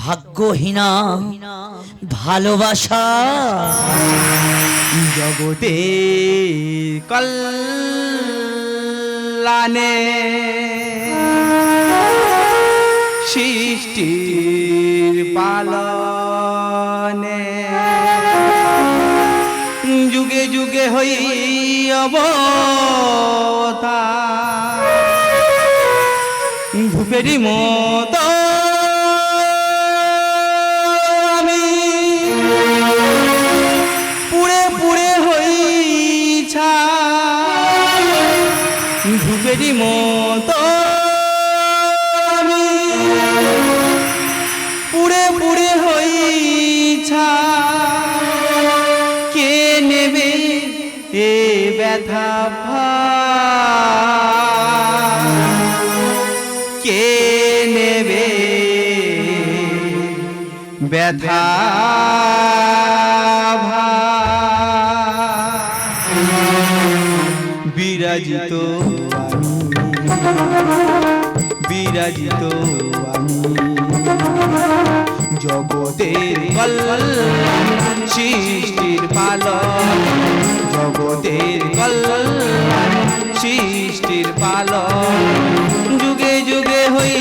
ভাগ্যহীনা ভালোবাসা। জগতে কল্যাণে সৃষ্টির পালনে যুগে যুগে হই অবতার। ধূপেরই মতো কে নেবে? ব্যথা? বিরাজিত বিরাজিত জগতের কল্যাণ সৃষ্টির পালন জগতের কল্যাণ সৃষ্টির পালন যুগে হই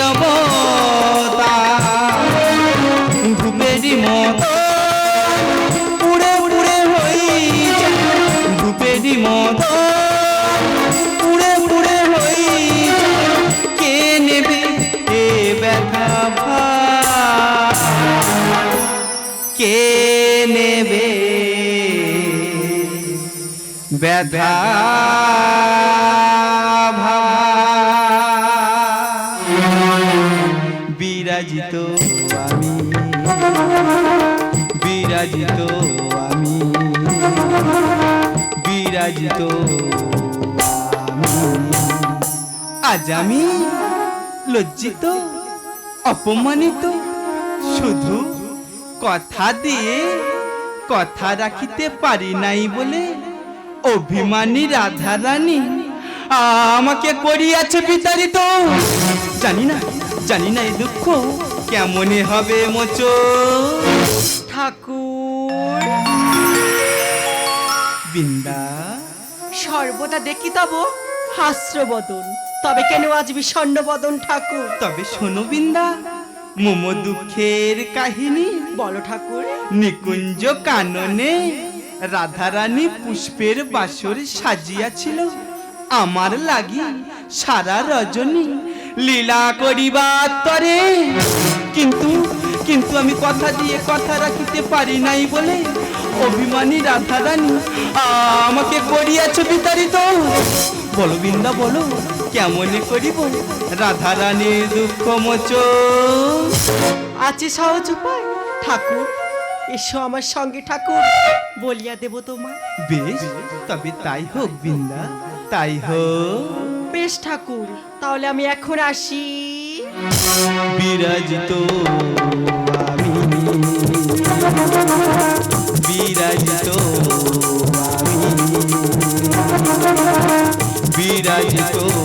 অবতার। মতো পুড়ে পুড়ে হই ধূপেরই মতো পুড়ে পুড়ে হই কে নেবে এ ব্যথা কে নেবে ব্যথা বিরাজিত আমি। বিরাজিত আমি। বিরাজিত আজ আমি লজ্জিত, অপমানিত, শুধু কথা দিয়ে কথা রাখিতে পারি নাই বলে অভিমানী রাধারানী আমাকে করিয়াছে বিতাড়িত। জানি না জানি না এই দুঃখ কেমনে হবে মোচো? ঠাকুর। বিন্দা সর্বদা দেখি তব হাস্যবদন তবে কেন আজ বিষণ্ণ বদন ঠাকুর? তবে শোনো বিন্দা মোম দুঃখের কাহিনী। বলো ঠাকুর। নিকুঞ্জ কাননে রাধারানী পুষ্পের বাসর সাজিয়াছিল। আমার লাগি সারা রজনী লীলা করিবার তরে কিন্তু কিন্তু আমি কথা দিয়ে কথা রাখিতে পারি নাই বলে অভিমানী রাধারানী আমাকে করিয়াছ বিতাড়িত। বলো বিন্দা বলো কেমনে করিব রাধারানীর দুঃখ মোচন? আছে সহজ উপায়। ঠাকুর এসো আমার সঙ্গে ঠাকুর বলিয়া দেব তোমার বেশ তবে তাই হোক বিন্দা তাই হোক। বেশ ঠাকুর তাহলে আমি এখন আসি। বিরাজিত আমি। বিরাজিত আমি। বিরাজিত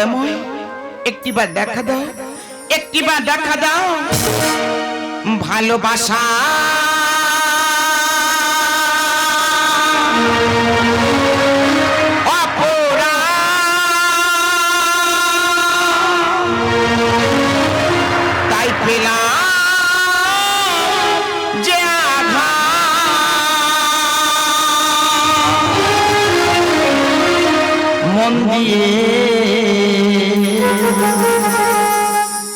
দয়াময় একটিবার দেখা দাও একটিবার দেখা দাও। ভালোবাসা। মন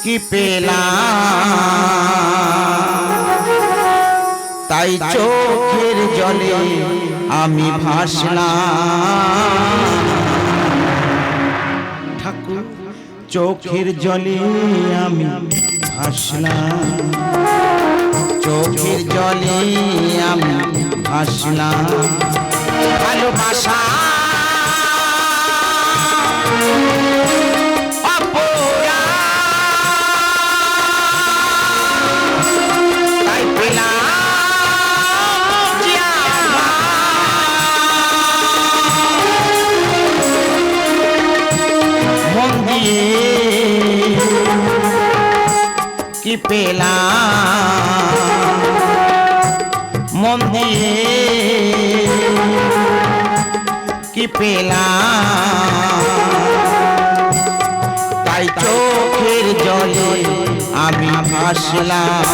কি পেলাম? তাই চোখের জলে আমি ভাসলাম। ঠাকুর, চোখের জলে আমি ভাসলাম। চোখের জলে আমি ভাসলাম। ভালোবাসা পেলাম। মন দিয়ে কি পেলাম? তাই চোখের জলে আমি ভাসলাম।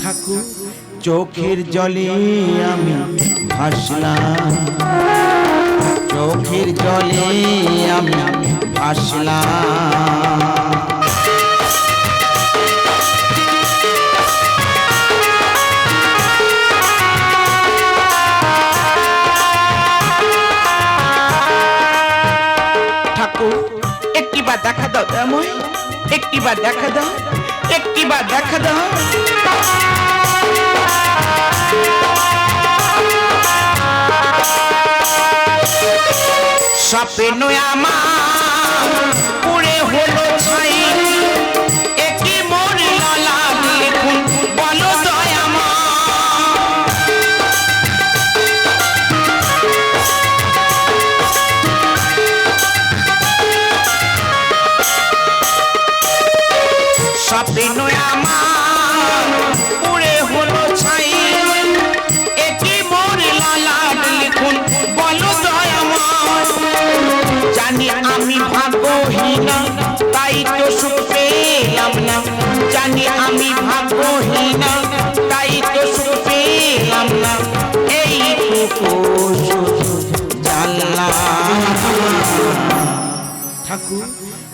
ঠাকুর, চোখের জলে আমি ভাসলাম। চোখের জলে আমি ভাসলাম। একটিবার দেখা দাও একটিবার দেখা দাও। স্বপ্ন আমার পুরে হলো ছাই।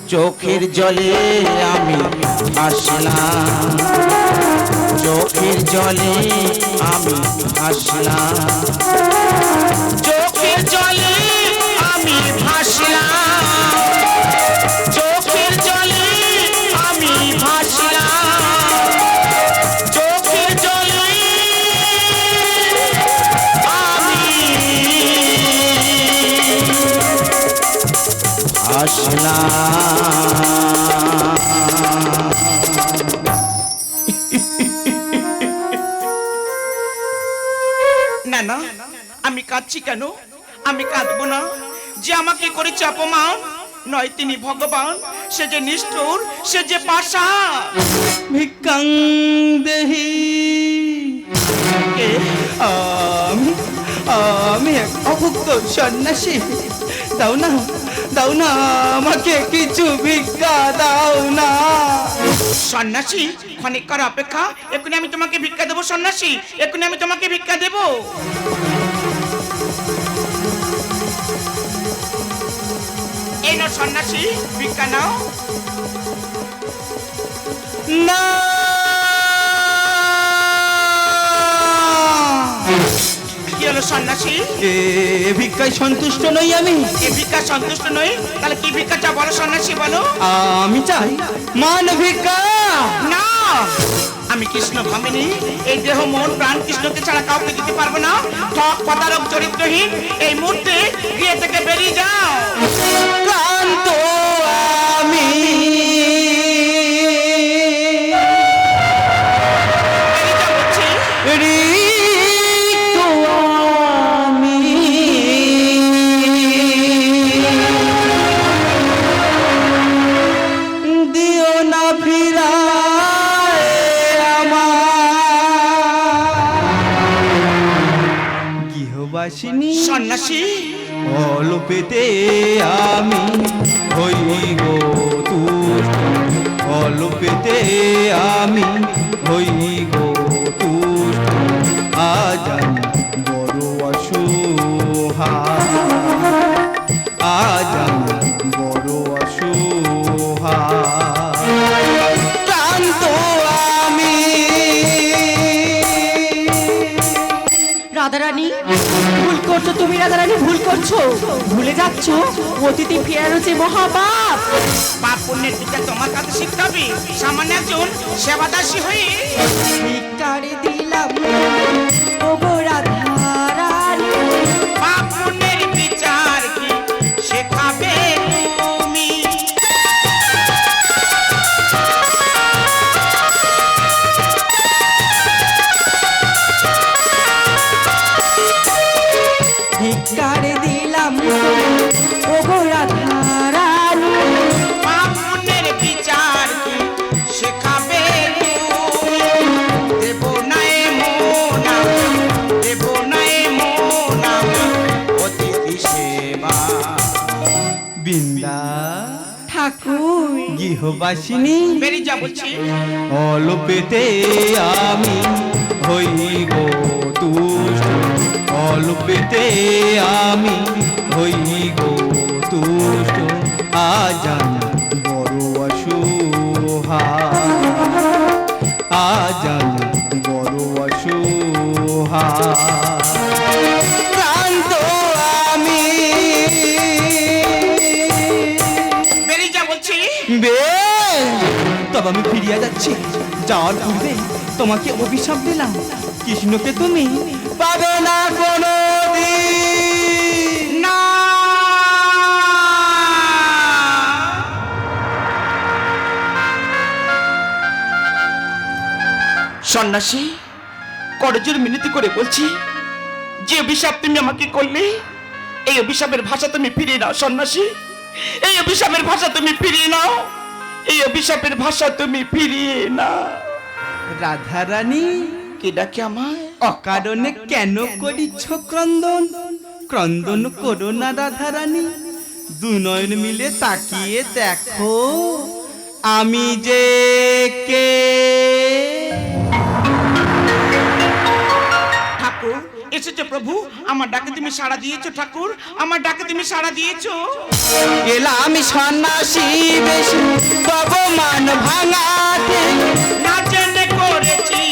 চোখের জলে আমি হাসলাম। চোখের জলে আমি ভাসলাম কাঁদছি কেন? আমি কাঁদবো না। যে আমাকে করেছে অপমান, নয় তিনি ভগবান। সে যে নিষ্ঠুর, সে যে পাশা ভিক্ষাং দেহি। আমি আমি এক অভুক্ত সন্ন্যাসী। দাও না দাও না, আমাকে কিছু ভিক্ষা দাও না। সন্ন্যাসী ক্ষণিককার অপেক্ষা? এক্ষুনি আমি তোমাকে ভিক্ষা দেবো, সন্ন্যাসী। এক্ষুনি আমি তোমাকে ভিক্ষা দেবো। সন্ন্যাসী ভিক্ষা নাও। না। কি হলো সন্ন্যাসী? এ ভিক্ষায় সন্তুষ্ট নই আমি। এই ভিক্ষা সন্তুষ্ট নই? তাহলে কি ভিক্ষা চা বলো সন্ন্যাসী বলো। আমি চাই। মান ভিক্ষা। না। আমি কৃষ্ণ ভামিনী এই দেহ মন প্রাণ কৃষ্ণকে ছাড়া কাউকে দিতে পারব না। ঠক পদারক চরিত্রহীন এই মুহূর্তে গিয়ে থেকে বেরিয়ে যাও। আমি। গৃহবাসিনী সন্ন্যাসী। অল্পেতে আমি হই গো তুষ্ট অল্পেতে আমি হই গো তুষ্ট আজ আমি বড় অসহায় আজ আমি বড় আমি। রাধারানী? করছ তুমি রাধারানী ভুল করছ। ভুলে যাচ্ছ অতিথি ফেরানো যে মহাপাপ। পাপ পুণ্যের বিচার তোমার কাছে শিখতে হবে। সামান্য একজন সেবাদাসী হয়ে ভিক্ষারে দিলাম ওগো ঠাকুর। গৃহবাসিনী। বেরিয়ে যা বলছি। অল্পেতে আমি হইব তুষ্ট। অল্পেতে আমি হইব তুষ্ট। আজান বড় অসুহায়। আজান বেশ তবে আমি ফিরিয়া যাচ্ছি। যাওয়ার পূর্বে তোমাকে অভিশাপ দিলাম। কৃষ্ণকে তুমি পাবে না কোনো সন্ন্যাসী করজোর মিনতি করে বলছি যে অভিশাপ তুমি আমাকে করলে এই অভিশাপের ভাষা তুমি ফিরিয়ে নাও সন্ন্যাসী। এই অভিশাপের ভাষা তুমি ফিরিয়ে নাও। এই অভিশাপের ভাষা তুমি ফিরিয়ে নাও। রাধারানী কে ডাকে আমায়? অকারণে কেন করিছ ক্রন্দন? ক্রন্দন করো না রাধারানী দুনয়ন মিলে তাকিয়ে দেখো। আমি যে কে? এসেছ প্রভু আমার ডাকে তুমি সাড়া দিয়েছ ঠাকুর আমার ডাকে তুমি সাড়া দিয়েছ। এলাম সন্ন্যাসী বেশি পবমান ভাঙাতে। না জেনে করেছি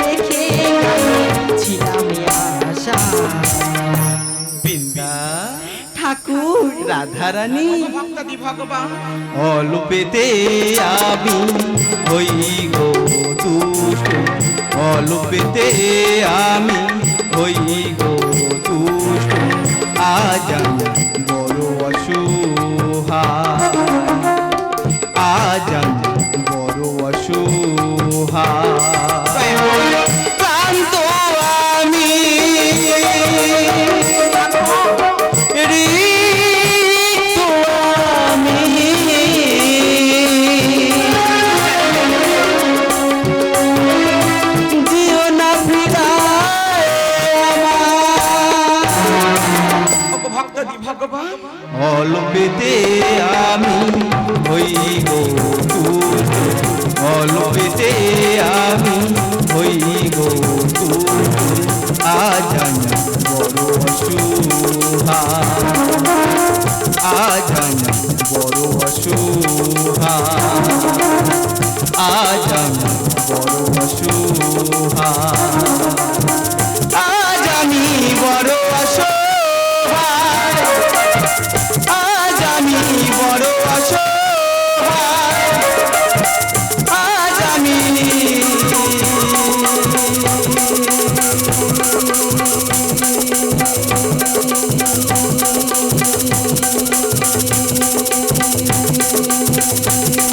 লেখে ছিলাম আশা। বৃন্দা। ঠাকুর রাধারানী। ভক্তাদি ভগবান অল্পেতে আমি হই গো তুষ্ট অল্পেতে আমি হই গো তুষ্ট আজান ভগবান অল্পেতে আমি হইব অল্পেতে আমি হইব আজ আমি বড় অসুহা। আজ আমি বড় অসুহা। আজ you.